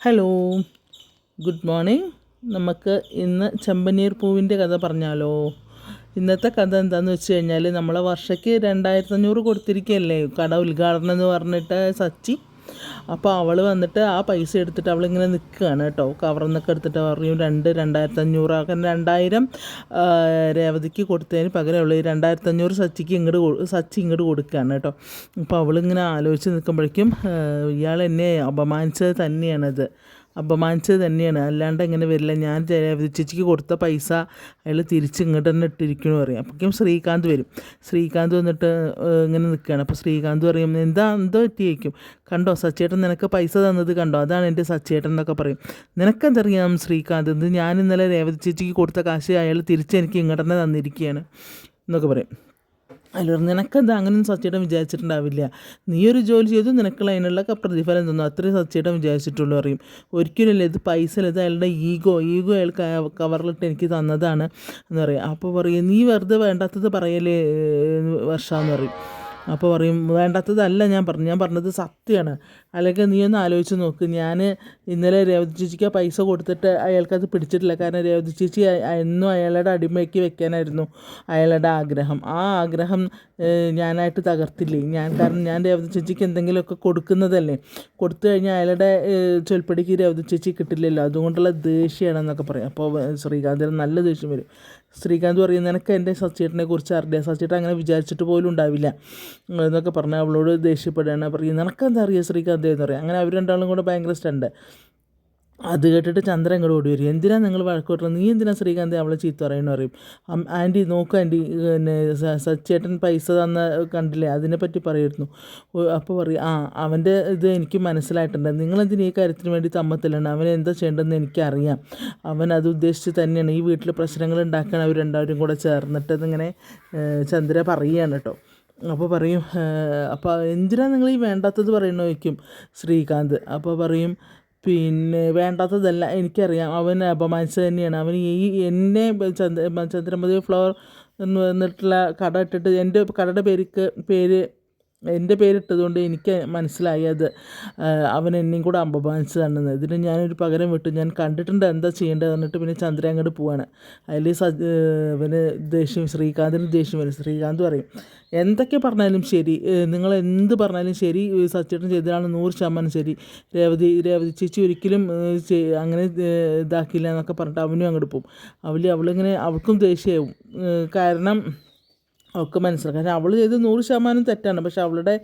Hello. Good morning. നമുക്ക് ഇന്ന് ചെമ്പനീർ പൂവിന്റെ കഥ പറഞ്ഞാലോ? ഇന്നത്തെ കഥ എന്താണെന്ന് വെച്ച് കഴിഞ്ഞാൽ നമ്മളെ വർഷയ്ക്ക് രണ്ടായിരത്തി അഞ്ഞൂറ് കൊടുത്തിരിക്കുകയല്ലേ? കട ഉദ്ഘാടനം എന്ന് പറഞ്ഞിട്ട് സച്ചി അപ്പോൾ അവൾ വന്നിട്ട് ആ പൈസ എടുത്തിട്ട് അവളിങ്ങനെ നിൽക്കുകയാണ് കേട്ടോ. കവറിൽ നിന്നൊക്കെ എടുത്തിട്ട് പറയും രണ്ട് രണ്ടായിരത്തി അഞ്ഞൂറ് അങ്ങനെ രണ്ടായിരം രേവതിക്ക് കൊടുത്തതിന് പകരം അവൾ രണ്ടായിരത്തി അഞ്ഞൂറ് സച്ചിക്ക് ഇങ്ങോട്ട് സച്ചി ഇങ്ങോട്ട് കൊടുക്കുകയാണ് കേട്ടോ. അപ്പോൾ അവളിങ്ങനെ ആലോചിച്ച് നിൽക്കുമ്പോഴേക്കും ഇയാൾ എന്നെ അപമാനിച്ചത് തന്നെയാണത്. അപമാനിച്ചത് തന്നെയാണ്. അല്ലാണ്ട് എങ്ങനെ വരില്ല. ഞാൻ ചേച്ചിക്ക് കൊടുത്ത പൈസ അയാൾ തിരിച്ച് ഇങ്ങോട്ട് തന്നെ ഇട്ടിരിക്കണു പറയും. അപ്പോഴേക്കും ശ്രീകാന്ത് വരും. ശ്രീകാന്ത് വന്നിട്ട് ഇങ്ങനെ നിൽക്കുകയാണ്. അപ്പോൾ ശ്രീകാന്ത് പറയും എന്താ എന്തോ പറ്റിയേക്കും? കണ്ടോ സച്ചേട്ടൻ നിനക്ക് പൈസ തന്നത് കണ്ടോ? അതാണ് എന്റെ സച്ചേട്ടൻ എന്നൊക്കെ പറയും. നിനക്കെന്തറിയാം ശ്രീകാന്ത്? ഇത് ഞാൻ ഇന്നലെ രേവതി ചേച്ചിക്ക് കൊടുത്ത കാശ് അയാൾ തിരിച്ച് എനിക്ക് ഇങ്ങോട്ട് തന്നെ തന്നിരിക്കുകയാണ് എന്നൊക്കെ പറയും. അതിൽ നിനക്കത് അങ്ങനെ അങ്ങനെയൊന്നും സച്ചേട്ടൻ വിചാരിച്ചിട്ടുണ്ടാവില്ല. നീ ഒരു ജോലി ചെയ്തു നിനക്കുള്ള അതിനുള്ള പ്രതിഫലം തന്നു. അത്രയും സച്ചേട്ടൻ വിചാരിച്ചിട്ടുള്ളൂ അറിയും ഒരിക്കലുമില്ല ഇത് പൈസ അല്ല ഇത് അയാളുടെ ഈഗോ ഈഗോ അയാൾ കവറിലിട്ട് എനിക്ക് തന്നതാണ് എന്ന് പറയും. അപ്പോൾ പറയും നീ വെറുതെ വേണ്ടാത്തത് പറയലേ വർഷമെന്ന് പറയും. അപ്പോൾ പറയും വേണ്ടാത്തതല്ല ഞാൻ പറഞ്ഞു ഞാൻ പറഞ്ഞത് സത്യമാണ് അല്ലെങ്കിൽ നീ ഒന്ന് ആലോചിച്ച് നോക്ക്. ഞാൻ ഇന്നലെ രേവതി ചേച്ചിക്ക് ആ പൈസ കൊടുത്തിട്ട് അയാൾക്കത് പിടിച്ചിട്ടില്ല. കാരണം രേവതി ചേച്ചി എന്നും അയാളുടെ അടിമയ്ക്ക് വെക്കാനായിരുന്നു അയാളുടെ ആഗ്രഹം. ആ ആഗ്രഹം ഞാനായിട്ട് തകർത്തില്ലേ? ഞാൻ കാരണം ഞാൻ രേവതി ചേച്ചിക്ക് എന്തെങ്കിലുമൊക്കെ കൊടുക്കുന്നതല്ലേ? കൊടുത്തു കഴിഞ്ഞാൽ അയാളുടെ ചൊൽപ്പടിക്ക് രേവതി ചേച്ചി കിട്ടില്ലല്ലോ. അതുകൊണ്ടുള്ള ദേഷ്യമാണെന്നൊക്കെ പറയും. അപ്പോൾ ശ്രീകാന്തിന് നല്ല ദേഷ്യം വരും. ശ്രീകാന്ത് പറയുന്ന നിനക്ക് എന്റെ സച്ചേട്ടനെ കുറിച്ച് അറിയാം സച്ചേട്ടൻ അങ്ങനെ വിചാരിച്ചിട്ട് പോലും ഉണ്ടാവില്ല. എന്നൊക്കെ പറഞ്ഞാൽ അവളോട് ദേഷ്യപ്പെടുകയാണ്. പറയും നിനക്കെന്താ അറിയാം ശ്രീകാന്ത് എന്ന്? പറയാം. അങ്ങനെ അവർ രണ്ടാളും കൂടെ ഭയങ്കര സ്റ്റണ്ട് അത് കേട്ടിട്ട് ചന്ദ്രൻ ഇങ്ങോട്ട് ഓടി വരും. എന്തിനാ നിങ്ങൾ വഴക്ക് നീ എന്തിനാ ശ്രീകാന്ത് അവളെ ചീത്ത പറയുന്നു പറയും? ആന്റി നോക്ക് ആന്റി പിന്നെ സച്ചേട്ടൻ പൈസ തന്ന കണ്ടില്ലേ അതിനെപ്പറ്റി പറയുന്നു അപ്പോൾ പറയും ആ അവന്റെ ഇത് എനിക്ക് മനസ്സിലായിട്ടുണ്ട്. നിങ്ങളെന്തിനും ഈ കാര്യത്തിന് വേണ്ടി തമ്മത്തിലാണ്? അവൻ എന്താ ചെയ്യേണ്ടതെന്ന് എനിക്കറിയാം. അവൻ അത് ഉദ്ദേശിച്ച് തന്നെയാണ്. ഈ വീട്ടിൽ പ്രശ്നങ്ങൾ ഉണ്ടാക്കാൻ അവർ രണ്ടാവരും കൂടെ ചേർന്നിട്ട് ഇങ്ങനെ ചന്ദ്ര പറയുകയാണ് കേട്ടോ. അപ്പോൾ പറയും അപ്പോൾ എന്തിനാ നിങ്ങൾ ഈ വേണ്ടാത്തത് പറയണോ ചോദിക്കും ശ്രീകാന്ത്. അപ്പോൾ പറയും പിന്നെ വേണ്ടാത്തതെല്ലാം എനിക്കറിയാം. അവൻ അപമാനിച്ചത് തന്നെയാണ്. അവൻ ഈ എന്നെ ചന്ദ്ര ചന്ദ്രമതി ഫ്ലവർ എന്ന് പറഞ്ഞിട്ടുള്ള കട ഇട്ടിട്ട് എന്റെ കടയുടെ പേരിക്ക് പേര് എന്റെ പേരിട്ടതുകൊണ്ട് എനിക്ക് മനസ്സിലായി അത് അവൻ എന്നെയും കൂടെ അപമാനിച്ചതാണെന്ന് ഇതിന് ഞാനൊരു പകരം വിട്ടു. ഞാൻ കണ്ടിട്ടുണ്ട് എന്താ ചെയ്യേണ്ടത് എന്നിട്ട് പിന്നെ ചന്ദ്ര അങ്ങോട്ട് പോവാണ്. അതിൽ സജ് ഇവന് ദേഷ്യം ശ്രീകാന്തിന് ദേഷ്യം വരും. ശ്രീകാന്ത് പറയും എന്തൊക്കെ പറഞ്ഞാലും ശരി. നിങ്ങൾ എന്ത് പറഞ്ഞാലും ശരി. സച്ചേട്ടൻ ചെയ്തതാണ് നൂറ് ശതമാനം ശരി. രേവതി രേവതി ചേച്ചി ഒരിക്കലും അങ്ങനെ ഇതാക്കില്ല എന്നൊക്കെ പറഞ്ഞിട്ട് അവനും അങ്ങോട്ട് പോകും. അവൾ അവളിങ്ങനെ അവൾക്കും ദേഷ്യമാവും കാരണം അവൾക്ക് മനസ്സിലാക്കാം കാരണം അവൾ ചെയ്ത് നൂറ് ശതമാനം തെറ്റാണ്. പക്ഷെ അവളുടെ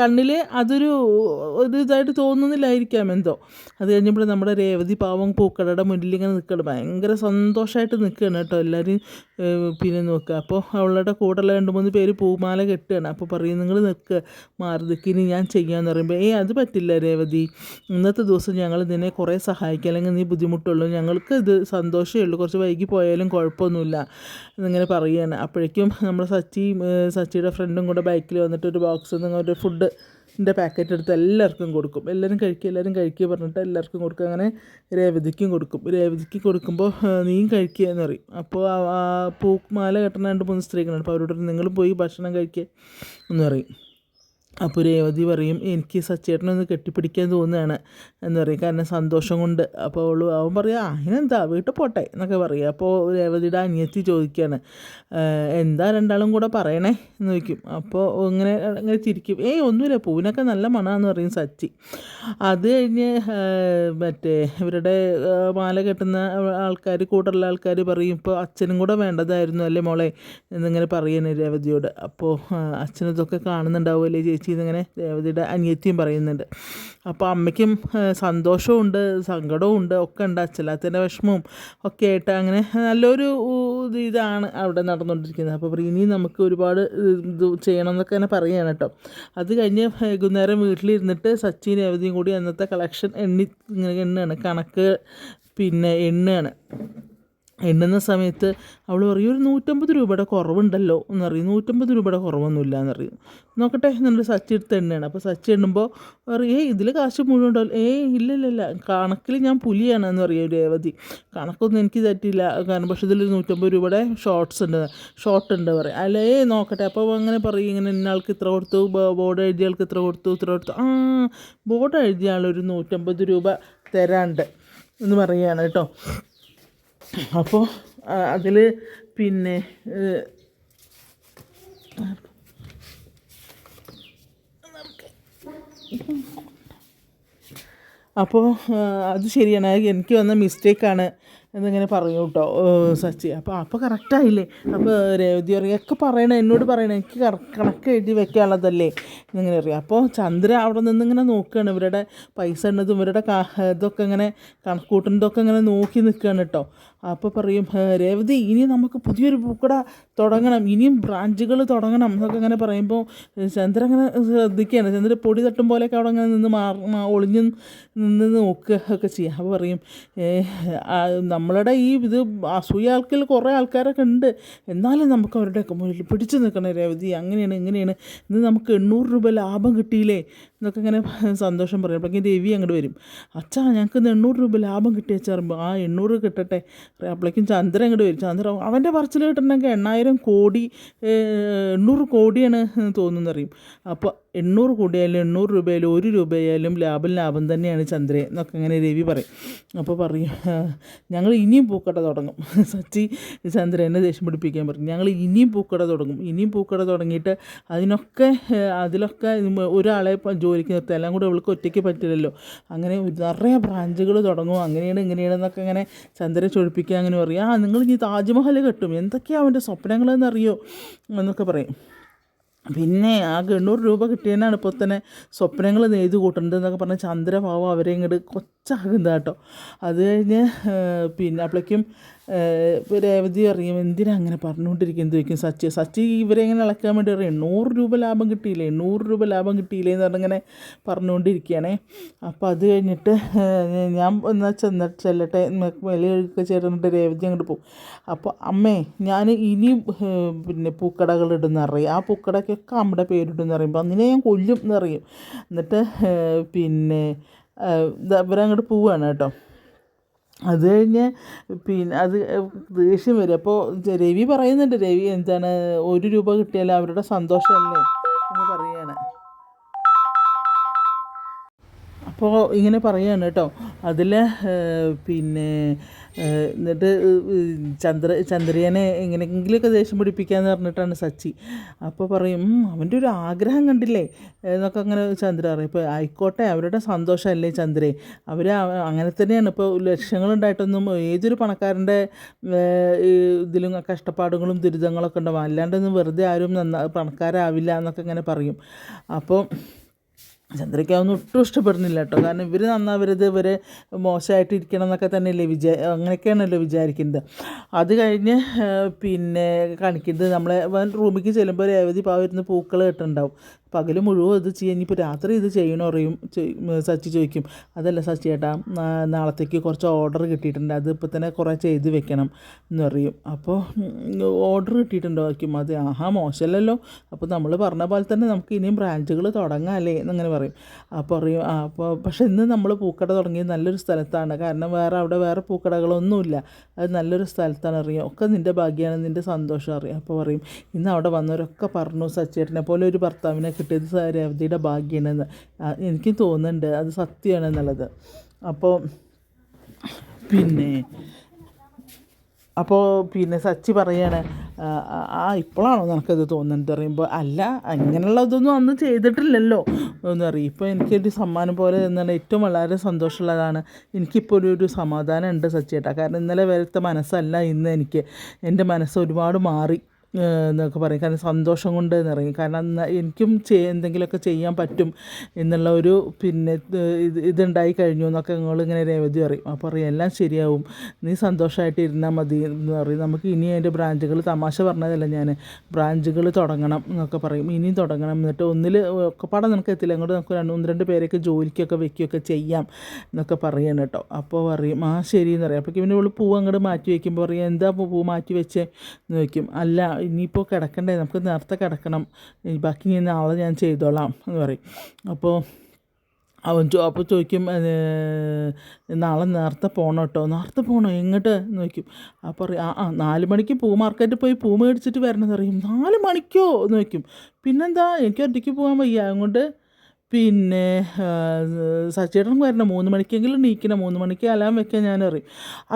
കണ്ണിൽ അതൊരു ഒരു ഇതായിട്ട് തോന്നുന്നില്ലായിരിക്കാം എന്തോ. അത് കഴിഞ്ഞപ്പോൾ നമ്മുടെ രേവതി പാവം പൂക്കടയുടെ മുന്നിൽ ഇങ്ങനെ നിൽക്കണം ഭയങ്കര സന്തോഷമായിട്ട് നിൽക്കുകയാണ് കേട്ടോ എല്ലാവരും പിന്നെ നോക്കുക അപ്പോൾ അവളുടെ കൂടെയുള്ള രണ്ട് മൂന്ന് പേര് പൂമാല കെട്ടുകയാണ്. അപ്പോൾ പറയും നിങ്ങൾ നിൽക്കുക മാറി ഞാൻ ചെയ്യാമെന്ന് പറയുമ്പോൾ ഏയ് അത് പറ്റില്ല രേവതി. ഇന്നത്തെ ദിവസം ഞങ്ങൾ നിന്നെ കുറേ സഹായിക്കാം. അല്ലെങ്കിൽ നീ ബുദ്ധിമുട്ടുള്ളൂ. ഞങ്ങൾക്ക് ഇത് സന്തോഷമേ ഉള്ളൂ. കുറച്ച് വൈകി പോയാലും കുഴപ്പമൊന്നുമില്ല. എന്നിങ്ങനെ പറയുകയാണ് അപ്പോഴേക്കും നമ്മുടെ സച്ചി ഏഹ് സച്ചിയുടെ ഫ്രണ്ടും കൂടെ ബൈക്കിൽ വന്നിട്ട് ഒരു ബോക്സ് നിന്ന് ഒരു ഫുഡിന്റെ പാക്കറ്റ് എടുത്ത് എല്ലാവർക്കും കൊടുക്കും. എല്ലാവരും കഴിക്കുക എല്ലാവരും കഴിക്കുക പറഞ്ഞിട്ട് എല്ലാവർക്കും കൊടുക്കുക അങ്ങനെ രേവതിക്കും കൊടുക്കും. രേവതിക്ക് കൊടുക്കുമ്പോൾ നീയും കഴിക്കുക എന്ന് പറയും. അപ്പോൾ പൂമാല കെട്ടുന്ന രണ്ട് മൂന്ന് സ്ത്രീകളുണ്ട്. അപ്പോൾ അവരോട് നിങ്ങളും പോയി ഭക്ഷണം കഴിക്കുക എന്ന് പറയും. അപ്പോൾ രേവതി പറയും എനിക്ക് സച്ചേട്ടനൊന്ന് കെട്ടിപ്പിടിക്കാൻ തോന്നുകയാണ് എന്ന് പറയും. കാരണം സന്തോഷം കൊണ്ട്. അപ്പോൾ അവൾ അവൻ പറയാം അതിനെന്താ വീട്ടിൽ പോട്ടെ എന്നൊക്കെ പറയും. അപ്പോൾ രേവതിയുടെ അനിയത്തി ചോദിക്കുകയാണ് എന്താ രണ്ടാളും കൂടെ പറയണേ? എന്ന് ചോദിക്കും. അപ്പോൾ ഇങ്ങനെ ഇങ്ങനെ ചിരിക്കും. ഏയ് ഒന്നുമില്ല. പൂവിനൊക്കെ നല്ല മണമാണെന്ന് പറയും സച്ചി. അത് കഴിഞ്ഞ് മറ്റേ ഇവരുടെ മാല കെട്ടുന്ന ആൾക്കാർ കൂടെയുള്ള ആൾക്കാർ പറയും ഇപ്പോൾ അച്ഛനും കൂടെ വേണ്ടതായിരുന്നു അല്ലേ മോളെ? എന്നിങ്ങനെ പറയുന്നത് രേവതിയോട്. അപ്പോൾ അച്ഛനതൊക്കെ കാണുന്നുണ്ടാവുമല്ലേ ചേച്ചി? എന്നിങ്ങനെ രേവതിയുടെ അനിയത്തിയും പറയുന്നുണ്ട്. അപ്പോൾ അമ്മയ്ക്കും സന്തോഷമുണ്ട് സങ്കടവും ഉണ്ട് ഒക്കെ ഉണ്ട്. അച്ഛലാത്തതിന്റെ വിഷമവും ഒക്കെ ആയിട്ട് അങ്ങനെ നല്ലൊരു ഇതാണ് അവിടെ നടന്നുകൊണ്ടിരിക്കുന്നത്. അപ്പോൾ പ്രീനി നമുക്ക് ഒരുപാട് ഇത് ചെയ്യണം എന്നൊക്കെ തന്നെ പറയുകയാണ് കേട്ടോ. അത് കഴിഞ്ഞ് വൈകുന്നേരം വീട്ടിലിരുന്നിട്ട് സച്ചിൻ രേവതിയും കൂടി അന്നത്തെ കളക്ഷൻ എണ്ണി ഇങ്ങനെ എണ്ണാണ്. കണക്ക് പിന്നെ എണ്ണുകയാണ് എണ്ണുന്ന സമയത്ത് അവൾ പറയും ഒരു നൂറ്റമ്പത് രൂപയുടെ കുറവുണ്ടല്ലോ. എന്നറിയും നൂറ്റമ്പത് രൂപയുടെ കുറവൊന്നുമില്ല എന്നറിയും നോക്കട്ടെ എന്നിട്ട് സച്ചി എടുത്ത് എണ്ണയാണ്. അപ്പോൾ സച്ചി എണ്ണുമ്പോൾ പറയും ഏയ് ഇതിൽ കാശ് മുഴുവൻ ഉണ്ടല്ലോ ഏയ് ഇല്ല കണക്കിൽ ഞാൻ പുലിയാണ് എന്ന് പറയും രേവതി. കണക്കൊന്നും എനിക്ക് തെറ്റില്ല കാരണം പക്ഷേ ഇതിൽ നൂറ്റമ്പത് രൂപയുടെ ഷോർട്ട്സ് ഉണ്ട് ഷോർട്ട് ഉണ്ട് പറയും. അല്ല നോക്കട്ടെ അപ്പോൾ അങ്ങനെ പറയും ഇങ്ങനെ ഇന്നയാൾക്ക് ഇത്ര കൊടുത്തു ബോർഡ് എഴുതിയ ആൾക്ക് ഇത്ര കൊടുത്തു ഇത്ര കൊടുത്തു. ആ ബോർഡ് എഴുതിയ ആളൊരു നൂറ്റമ്പത് രൂപ തരാണ്ട് എന്ന് പറയുകയാണ് കേട്ടോ. അപ്പോൾ അതിൽ പിന്നെ അപ്പോൾ അത് ശരിയാണ് എനിക്ക് വന്ന മിസ്റ്റേക്കാണ് എന്നിങ്ങനെ പറഞ്ഞു കേട്ടോ സച്ചി. അപ്പോൾ അപ്പോൾ കറക്റ്റായില്ലേ അപ്പോൾ രേവതി പറയുക ഒക്കെ പറയണേ എന്നോട് പറയണേ എനിക്ക് കണക്ക് എഴുതി വെക്കാനുള്ളതല്ലേ? എന്നിങ്ങനെ അറിയാം അപ്പോൾ ചന്ദ്ര അവിടെ നിന്ന് ഇങ്ങനെ നോക്കുകയാണ് ഇവരുടെ പൈസ ഉള്ളതും ഇവരുടെ ഇതൊക്കെ ഇങ്ങനെ കണക്കൂട്ടുന്നതൊക്കെ ഇങ്ങനെ നോക്കി നിൽക്കുകയാണ് കേട്ടോ അപ്പോൾ പറയും രേവതി ഇനി നമുക്ക് പുതിയൊരു പൂക്കട തുടങ്ങണം. ഇനിയും ബ്രാഞ്ചുകൾ തുടങ്ങണം. എന്നൊക്കെ അങ്ങനെ പറയുമ്പോൾ ചന്ദ്രൻ അങ്ങനെ ശ്രദ്ധിക്കുകയാണ്. ചന്ദ്രൻ പൊടി തട്ടും പോലെയൊക്കെ അവിടെ അങ്ങനെ നിന്ന് മാ- ഒളിഞ്ഞ് നിന്ന് നോക്കുക ഒക്കെ ചെയ്യുക അപ്പോൾ പറയും "ഏഹ്, നമ്മളുടെ ഈ ഇത് അസൂയ ആൾക്കിൽ കുറേ ആൾക്കാരൊക്കെ ഉണ്ട്. എന്നാലും നമുക്ക് അവരുടെയൊക്കെ മുന്നിൽ പിടിച്ചു നിൽക്കണം രേവതി. അങ്ങനെയാണ് ഇങ്ങനെയാണ്. ഇന്ന് നമുക്ക് എണ്ണൂറ് രൂപ ലാഭം കിട്ടിയില്ലേ? എന്നൊക്കെ ഇങ്ങനെ സന്തോഷം പറയും. അപ്പോഴേക്കും രവി അങ്ങോട്ട് വരും. അച്ഛാ ഞങ്ങൾക്ക് ഇന്ന് എണ്ണൂറ് രൂപ ലാഭം കിട്ടിയ പറയുമ്പോൾ ആ എണ്ണൂറ് കിട്ടട്ടെ. അപ്പോഴേക്കും ചന്ദ്രൻ അങ്ങോട്ട് വരും. ചന്ദ്ര അവന്റെ പറച്ചിൽ കിട്ടണമെങ്കിൽ എണ്ണായിരം കോടി എണ്ണൂറ് കോടിയാണ് തോന്നുന്നറിയും. അപ്പോൾ എണ്ണൂറ് കൂടിയാലും എണ്ണൂറ് രൂപയായാലും ഒരു രൂപയായാലും ലാഭം ലാഭം തന്നെയാണ് ചന്ദ്രൻ എന്നൊക്കെ ഇങ്ങനെ രവി പറയും. അപ്പോൾ പറയും ഞങ്ങൾ ഇനിയും പൂക്കട തുടങ്ങും. സച്ചി ചന്ദ്രനെ ദേഷ്യം പിടിപ്പിക്കാൻ പറയും ഞങ്ങൾ ഇനിയും പൂക്കട തുടങ്ങും. ഇനിയും പൂക്കട തുടങ്ങിയിട്ട് അതിനൊക്കെ അതിലൊക്കെ ഒരാളെ ജോലിക്ക് നിർത്തുക എല്ലാം കൂടെ അവൾക്ക് ഒറ്റയ്ക്ക് പറ്റില്ലല്ലോ. അങ്ങനെ നിറയെ ബ്രാഞ്ചുകൾ തുടങ്ങും. അങ്ങനെയാണ് ഇങ്ങനെയാണ് എന്നൊക്കെ ഇങ്ങനെ ചന്ദ്രനെ ചൊഴിപ്പിക്കുക അങ്ങനെ പറയും. ആ നിങ്ങൾ ഇനി താജ്മഹൽ കെട്ടും. എന്തൊക്കെയാണ് അവന്റെ സ്വപ്നങ്ങളെന്നറിയോ? എന്നൊക്കെ പറയും. പിന്നെ ആ എണ്ണൂറ് രൂപ കിട്ടിയതിനാണ് ഇപ്പോൾ തന്നെ സ്വപ്നങ്ങൾ നെയ്ത് കൂട്ടുന്നത് എന്നൊക്കെ പറഞ്ഞ് ചന്ദ്രഭാവം അവരെ ഇങ്ങോട്ട് കൊച്ചാകുന്ന കേട്ടോ. അത് കഴിഞ്ഞ് പിന്നെ അപ്പോഴേക്കും രേവതി അറിയും എന്തിനാ അങ്ങനെ പറഞ്ഞുകൊണ്ടിരിക്കുന്നത്? ചോദിക്കും സച്ചി. സച്ചി ഇവരെ ഇങ്ങനെ ഇളക്കാൻ വേണ്ടി പറയും എണ്ണൂറ് രൂപ ലാഭം കിട്ടിയില്ലേ? എണ്ണൂറ് രൂപ ലാഭം കിട്ടിയില്ലേ? എന്ന് പറഞ്ഞിങ്ങനെ പറഞ്ഞുകൊണ്ടിരിക്കുകയാണേ. അപ്പോൾ അത് കഴിഞ്ഞിട്ട് ഞാൻ എന്നാൽ ചെന്ന ചെല്ലട്ടെ വിലയൊക്കെ ചേർന്നിട്ട് രേവതി അങ്ങോട്ട് പോകും. അപ്പോൾ അമ്മേ ഞാൻ ഇനി പിന്നെ പൂക്കടകൾ ഇടുന്ന അറിയാം ആ പൂക്കടയ്ക്കൊക്കെ അമ്മയുടെ എന്ന് പറയുമ്പോൾ അന്നിനെ ഞാൻ കൊല്ലും എന്നറിയും എന്നിട്ട് പിന്നെ ഇവരങ്ങോട്ട് പോവുകയാണ് കേട്ടോ. അത് കഴിഞ്ഞ് പിന്നെ അത് ദേഷ്യം വരും. അപ്പോൾ രവി പറയുന്നുണ്ട് രവി എന്താണ്? ഒരു രൂപ കിട്ടിയാൽ അവരുടെ സന്തോഷമല്ലേ? എന്ന് പറയുകയാണ് അപ്പോൾ ഇങ്ങനെ പറയുകയാണ് കേട്ടോ. അതിൽ പിന്നെ എന്നിട്ട് ചന്ദ്ര ചന്ദ്രയനെ എങ്ങനെയെങ്കിലുമൊക്കെ ദേഷ്യം പിടിപ്പിക്കാമെന്ന് പറഞ്ഞിട്ടാണ് സച്ചി. അപ്പോൾ പറയും "ഉം, അവന്റെ ഒരു ആഗ്രഹം കണ്ടില്ലേ? എന്നൊക്കെ അങ്ങനെ ചന്ദ്ര പറയും. ഇപ്പോൾ ആയിക്കോട്ടെ അവരുടെ സന്തോഷമല്ലേ ചന്ദ്രേ. അവർ അങ്ങനെ തന്നെയാണ്. ഇപ്പോൾ ലക്ഷ്യങ്ങളുണ്ടായിട്ടൊന്നും ഏതൊരു പണക്കാരന്റെ ഇതിലും കഷ്ടപ്പാടുകളും ദുരിതങ്ങളൊക്കെ ഉണ്ടാവും. അല്ലാണ്ടൊന്നും വെറുതെ ആരും നന്നാ പണക്കാരാവില്ല എന്നൊക്കെ ഇങ്ങനെ പറയും. അപ്പോൾ ചന്ദ്രയ്ക്ക് അതൊന്നും ഒട്ടും ഇഷ്ടപ്പെടുന്നില്ല കേട്ടോ. കാരണം ഇവർ നന്നാവരുത് ഇവർ മോശമായിട്ട് ഇരിക്കണം എന്നൊക്കെ തന്നെയല്ലേ വിചാ അങ്ങനെയൊക്കെയാണല്ലോ വിചാരിക്കുന്നത്. അത് കഴിഞ്ഞ് പിന്നെ കാണിക്കുന്നത് നമ്മളെ റൂമിലേക്ക് ചെല്ലുമ്പോൾ രേവതി പാവിരുന്ന് പൂക്കൾ കെട്ടുണ്ടാവും പകൽ മുഴുവൻ ഇത് ചെയ്യാൻ ഇനിയിപ്പോൾ രാത്രി ഇത് ചെയ്യണോ അറിയും സച്ചി ചോദിക്കും. അതല്ല സച്ചി ചേട്ടാ നാളത്തേക്ക് കുറച്ച് ഓർഡർ കിട്ടിയിട്ടുണ്ട്. അത് ഇപ്പോൾ തന്നെ കുറേ ചെയ്ത് വെക്കണം എന്ന് പറയും. അപ്പോൾ ഓർഡർ കിട്ടിയിട്ടുണ്ടോ? വയ്ക്കും അത് ആഹാ മോശമല്ലല്ലോ. അപ്പോൾ നമ്മൾ പറഞ്ഞ പോലെ തന്നെ നമുക്ക് ഇനിയും ബ്രാഞ്ചുകൾ തുടങ്ങാമല്ലേ എന്നങ്ങനെ പറയും. അപ്പോൾ അറിയും അപ്പോൾ പക്ഷേ ഇന്ന് നമ്മൾ പൂക്കട തുടങ്ങിയത് നല്ലൊരു സ്ഥലത്താണ്. കാരണം വേറെ അവിടെ വേറെ പൂക്കടകളൊന്നുമില്ല. അത് നല്ലൊരു സ്ഥലത്താണ് അറിയാം. ഒക്കെ നിന്റെ ഭാഗ്യമാണ് നിന്റെ സന്തോഷം അറിയാം. അപ്പോൾ പറയും ഇന്ന് അവിടെ വന്നവരൊക്കെ പറഞ്ഞു സച്ചേട്ടനെ പോലെ ഒരു ഭർത്താവിനെ കിട്ടിയത് രേവതിയുടെ ഭാഗ്യമാണെന്ന് എനിക്ക് തോന്നുന്നുണ്ട് അത് സത്യമാണ് എന്നുള്ളത് അപ്പോൾ പിന്നെ അപ്പോൾ പിന്നെ സച്ചി പറയാണ് "ആ, ഇപ്പോഴാണോ നിനക്കത് തോന്നുന്നത്? പറയുമ്പോൾ അല്ല അങ്ങനെയുള്ളതൊന്നും അന്ന് ചെയ്തിട്ടില്ലല്ലോ എന്ന് പറയും. ഇപ്പോൾ എനിക്കൊരു സമ്മാനം പോലെ എന്നാണ് ഏറ്റവും വളരെ സന്തോഷമുള്ളതാണ്. എനിക്കിപ്പോൾ ഒരു ഒരു സമാധാനം ഉണ്ട് സച്ചിയേട്ടാ. കാരണം ഇന്നലെ വരത്തെ മനസ്സല്ല ഇന്ന് എനിക്ക്. എന്റെ മനസ്സ് ഒരുപാട് മാറി. എന്നൊക്കെ പറയും. കാരണം സന്തോഷം കൊണ്ട് നിറങ്ങി കാരണം എനിക്കും എന്തെങ്കിലുമൊക്കെ ചെയ്യാൻ പറ്റും എന്നുള്ള ഒരു പിന്നെ ഇത് ഇത് ഇതുണ്ടായി കഴിഞ്ഞു എന്നൊക്കെ നിങ്ങളിങ്ങനെ രേവതി പറയും. അപ്പോൾ പറയും എല്ലാം ശരിയാവും. നീ സന്തോഷമായിട്ട് ഇരുന്നാൽ മതി. എന്ന് പറയും. നമുക്ക് ഇനി അതിന്റെ ബ്രാഞ്ചുകൾ തമാശ പറഞ്ഞതല്ല ഞാൻ ബ്രാഞ്ചുകൾ തുടങ്ങണം എന്നൊക്കെ പറയും. ഇനിയും തുടങ്ങണം. എന്നിട്ട് ഒന്നിൽ ഒക്കെപ്പാടെ നിനക്ക് എത്തില്ല. അങ്ങോട്ട് നമുക്ക് രണ്ട് ഒന്ന് രണ്ട് പേരൊക്കെ ജോലിക്കൊക്കെ വെക്കുകയൊക്കെ ചെയ്യാം എന്നൊക്കെ പറയണം കേട്ടോ. അപ്പോൾ പറയും ആ ശരി എന്ന് പറയും. അപ്പോൾ പിന്നെ ഇവൾ പൂ അങ്ങോട്ട് മാറ്റി വയ്ക്കുമ്പോൾ പറയും എന്താ പൂ മാറ്റി വെച്ചേ? എന്ന് ചോദിക്കും. അല്ല ഇനിയിപ്പോൾ കിടക്കണ്ടേ? നമുക്ക് നേരത്തെ കിടക്കണം. ബാക്കി ഇനി നാളെ ഞാൻ ചെയ്തോളാം എന്ന് പറയും. അപ്പോൾ അവൻ ചോ അപ്പോൾ ചോദിക്കും നാളെ നേരത്തെ പോകണം കേട്ടോ നേരത്തെ പോകണോ എങ്ങോട്ട്? എന്ന് ചോദിക്കും. അപ്പോൾ പറയും ആ ആ നാല് മണിക്ക് പൂ മാർക്കറ്റിൽ പോയി പൂ മേടിച്ചിട്ട് വരണമെന്ന് പറയും. നാല് മണിക്കോ? എന്ന് ചോദിക്കും. പിന്നെന്താ? എനിക്ക് ഒറ്റയ്ക്ക് പോകാൻ വയ്യ. അതുകൊണ്ട് പിന്നെ സച്ചേട്ടൻ വരണം മൂന്ന് മണിക്കെങ്കിലും നീക്കണം മൂന്ന് മണിക്ക് അലാം വെക്കാൻ ഞാൻ അറിയും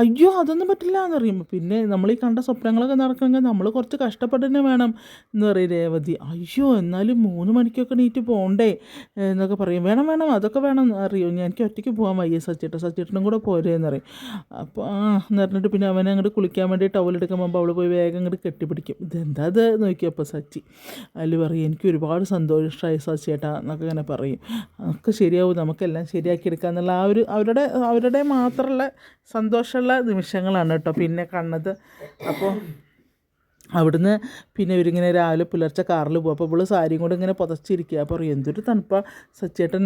അയ്യോ അതൊന്നും പറ്റില്ല എന്നറിയും പിന്നെ നമ്മൾ ഈ കണ്ട സ്വപ്നങ്ങളൊക്കെ നടക്കണമെങ്കിൽ നമ്മൾ കുറച്ച് കഷ്ടപ്പെട്ട് തന്നെ വേണം എന്ന് പറയും രേവതി. അയ്യോ എന്നാലും മൂന്ന് മണിക്കൊക്കെ നീറ്റ് പോകണ്ടേ എന്നൊക്കെ പറയും. വേണം വേണം അതൊക്കെ വേണം അറിയോ. ഞാൻ എനിക്ക് ഒറ്റയ്ക്ക് പോകാൻ വയ്യ സച്ചേട്ടൻ സച്ചേട്ടനും കൂടെ പോരേ എന്നറിയും അപ്പോൾ ആ എന്ന് പറഞ്ഞിട്ട് പിന്നെ അവനെ അങ്ങോട്ട് കുളിക്കാൻ വേണ്ടി ടവൽ എടുക്കുമ്പോൾ അവൾ പോയി വേഗം അങ്ങോട്ട് കെട്ടിപ്പിടിക്കും. ഇതെന്താ അത് നോക്കിയപ്പോൾ സച്ചി. അതിൽ പറയും എനിക്ക് ഒരുപാട് സന്തോഷമായി സച്ചേട്ടാ എന്നൊക്കെ ഇങ്ങനെ പറയും. അതൊക്കെ ശരിയാവും. നമുക്കെല്ലാം ശരിയാക്കി എടുക്കുക എന്നുള്ള ആ ഒരു അവരുടെ അവരുടെ മാത്രമുള്ള സന്തോഷമുള്ള നിമിഷങ്ങളാണ് കേട്ടോ പിന്നെ കണ്ണത് അപ്പോൾ അവിടുന്ന് പിന്നെ ഇവരിങ്ങനെ രാവിലെ പുലർച്ചെ കാറിൽ പോകും അപ്പോൾ ഇവൾ സാരിയും കൊണ്ട് ഇങ്ങനെ പുതച്ചിരിക്കുക. അപ്പോൾ പറയും എന്തൊരു തണുപ്പാ. സച്ചേട്ടൻ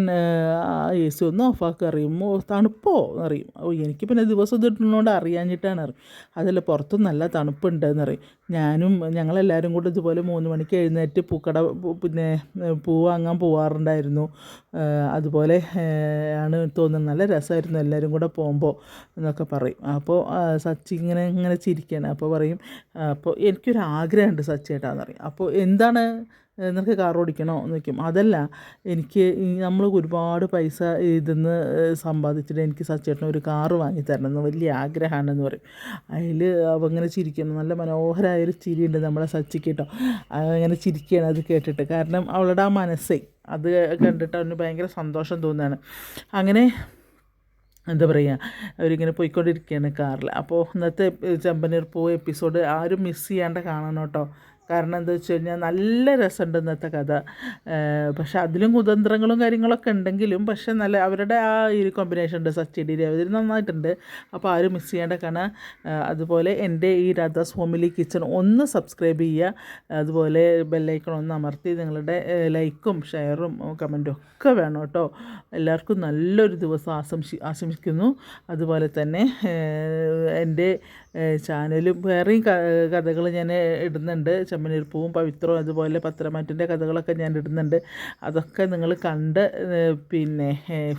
എ സി ഒന്ന് ഓഫാക്കുക അറിയുമോ തണുപ്പോ? അറിയും ഓ എനിക്ക് പിന്നെ ദിവസം ഇത് അറിയാഞ്ഞിട്ടാണ്. അറിയും അതല്ല പുറത്തും നല്ല തണുപ്പുണ്ട് എന്നറിയും ഞാനും ഞങ്ങളെല്ലാവരും കൂടെ ഇതുപോലെ മൂന്ന് മണിക്ക് എഴുന്നേറ്റ് പൂക്കട പിന്നെ പൂ വാങ്ങാൻ പോവാറുണ്ടായിരുന്നു. അതുപോലെ ആണ് തോന്നുന്നത്. നല്ല രസമായിരുന്നു എല്ലാവരും കൂടെ പോകുമ്പോൾ എന്നൊക്കെ പറയും. അപ്പോൾ സച്ചി ഇങ്ങനെ ഇങ്ങനെ ചിരിക്കുകയാണ് അപ്പോൾ പറയും അപ്പോൾ എനിക്കൊരു ആഗ്രഹമുണ്ട് സച്ചേട്ടാന്ന് പറയും. അപ്പോൾ എന്താണ് നിനക്ക് കാർ ഓടിക്കണോ? എന്ന് വയ്ക്കും അതല്ല എനിക്ക് നമ്മൾ ഒരുപാട് പൈസ ഇതെന്ന് സമ്പാദിച്ചിട്ട് എനിക്ക് സച്ചേട്ടന് ഒരു കാറ് വാങ്ങി തരണം എന്ന് വലിയ ആഗ്രഹമാണെന്ന് പറയും. അതിൽ അവ ഇങ്ങനെ ചിരിക്കണം നല്ല മനോഹരമായൊരു ചിരിയുണ്ട് നമ്മളെ സച്ചിക്ക് കേട്ടോ. അങ്ങനെ ചിരിക്കുകയാണ് അത് കേട്ടിട്ട്. കാരണം അവളുടെ ആ മനസ്സേ അത് കണ്ടിട്ട് അവന് ഭയങ്കര സന്തോഷം തോന്നുകയാണ്. അങ്ങനെ എന്താ പറയുക അവരിങ്ങനെ പോയിക്കൊണ്ടിരിക്കുകയാണ് കാറിൽ. അപ്പോൾ ഇന്നത്തെ ചെമ്പനീർ പൂ എപ്പിസോഡ് ആരും മിസ് ചെയ്യാണ്ട് കാണണം കേട്ടോ. കാരണം എന്താ വെച്ച് കഴിഞ്ഞാൽ നല്ല രസമുണ്ട് ഇന്നത്തെ കഥ. പക്ഷേ അതിലും കുതന്ത്രങ്ങളും കാര്യങ്ങളൊക്കെ ഉണ്ടെങ്കിലും പക്ഷേ നല്ല അവരുടെ ആ ഒരു കോമ്പിനേഷൻ ഉണ്ട് സച്ചിടി അവർ നന്നായിട്ടുണ്ട്. അപ്പോൾ ആരും മിസ് ചെയ്യേണ്ട കാണാൻ അതുപോലെ എന്റെ ഈ രാധാസ് ഹോമിലി കിച്ചൺ ഒന്ന് സബ്സ്ക്രൈബ് ചെയ്യുക അതുപോലെ ബെല്ലൈക്കൺ ഒന്ന് അമർത്തി നിങ്ങളുടെ ലൈക്കും ഷെയറും കമന്റും ഒക്കെ വേണം കേട്ടോ. എല്ലാവർക്കും നല്ലൊരു ദിവസം ആശംസി ആശംസിക്കുന്നു. അതുപോലെ തന്നെ എന്റെ ചാനലും വേറെയും കഥകൾ ഞാൻ ഇടുന്നുണ്ട്. ചെമ്മനീർ പൂവും പവിത്രവും അതുപോലെ പത്രമാറ്റിന്റെ കഥകളൊക്കെ ഞാൻ ഇടുന്നുണ്ട്. അതൊക്കെ നിങ്ങൾ കണ്ട് പിന്നെ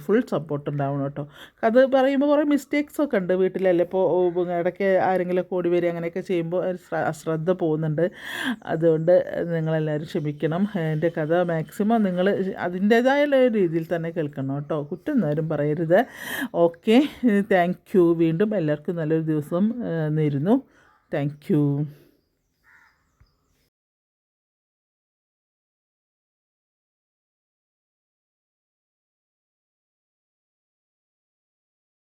ഫുൾ സപ്പോർട്ട് ഉണ്ടാവണം കേട്ടോ. കഥ പറയുമ്പോൾ കുറേ മിസ്റ്റേക്സ് ഒക്കെ ഉണ്ട് വീട്ടിലല്ലേ? ഇപ്പോൾ ഇടയ്ക്ക് ആരെങ്കിലും ഒക്കെ ഓടി വരിക അങ്ങനെയൊക്കെ ചെയ്യുമ്പോൾ അശ്രദ്ധ പോകുന്നുണ്ട്. അതുകൊണ്ട് നിങ്ങളെല്ലാവരും ക്ഷമിക്കണം. എന്റെ കഥ മാക്സിമം നിങ്ങൾ അതിന്റേതായ രീതിയിൽ തന്നെ കേൾക്കണം കേട്ടോ. കുറ്റം നേരം പറയരുത്. ഓക്കെ താങ്ക് യു വീണ്ടും എല്ലാവർക്കും നല്ലൊരു ദിവസം ഏഹ്, നേരുന്നു താങ്ക്